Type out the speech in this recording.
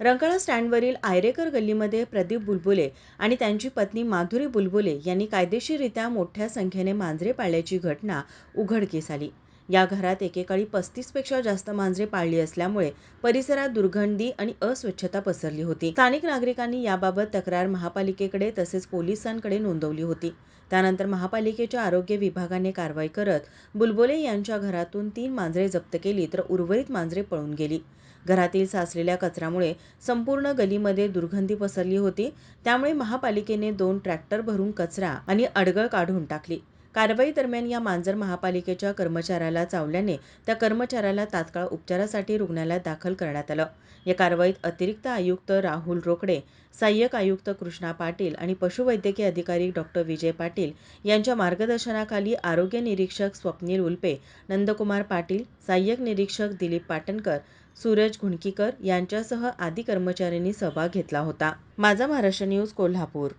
रंकाळा स्टँडवरील आयरेकर गल्लीमध्ये प्रदीप बुलबुले आणि त्यांची पत्नी माधुरी बुलबुले यांनी कायदेशीररित्या मोठ्या संख्येने मांजरे पाळल्याची घटना उघडकीस आली. या घरात एकेकाळी पस्तीसपेक्षा जास्त मांजरे पाळली असल्यामुळे परिसरात दुर्गंधी आणि अस्वच्छता पसरली होती. स्थानिक नागरिकांनी याबाबत तक्रार महापालिकेकडे तसेच पोलिसांकडे नोंदवली होती. त्यानंतर महापालिकेच्या आरोग्य विभागाने कारवाई करत बुलबुले यांच्या घरातून तीन मांजरे जप्त केली तर उर्वरित मांजरे पळून गेली. घरातील साचलेल्या कचऱ्यामुळे संपूर्ण गलीमध्ये दुर्गंधी पसरली होती. त्यामुळे महापालिकेने दोन ट्रॅक्टर भरून कचरा आणि अडगळ काढून टाकली. कारवाई दरम्यान या मांजर महापालिकेच्या कर्मचाऱ्याला चावल्याने त्या कर्मचाऱ्याला तात्काळ उपचारासाठी रुग्णालयात दाखल करण्यात आलं. या कारवाईत अतिरिक्त आयुक्त राहुल रोकडे सहाय्यक आयुक्त कृष्णा पाटील आणि पशुवैद्यकीय अधिकारी डॉक्टर विजय पाटील यांच्या मार्गदर्शनाखाली आरोग्य निरीक्षक स्वप्नील उल्पे नंदकुमार पाटील सहाय्यक निरीक्षक दिलीप पाटणकर सूरज घुणकीकर यांच्यासह आदी कर्मचाऱ्यांनी सहभाग घेतला होता. माझा महाराष्ट्र न्यूज कोल्हापूर.